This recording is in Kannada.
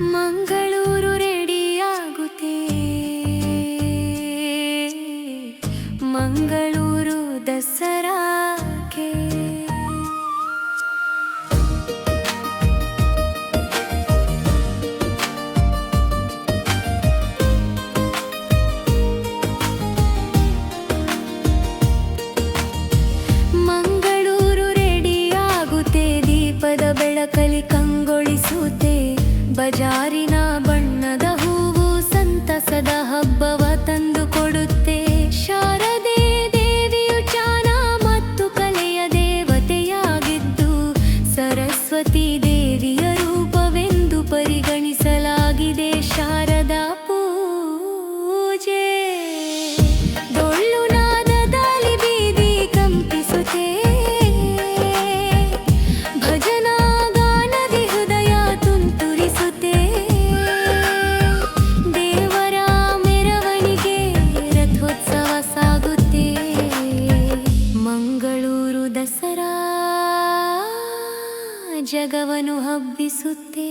ಮಂಗಳೂರು ರೆಡಿಯಾಗುತ್ತೆ. ಮಂಗಳೂರು ಬೆಂಗಳೂರು ದಸರಾ ಜಗವನ್ನು ಹಬ್ಬಿಸುತ್ತೇ.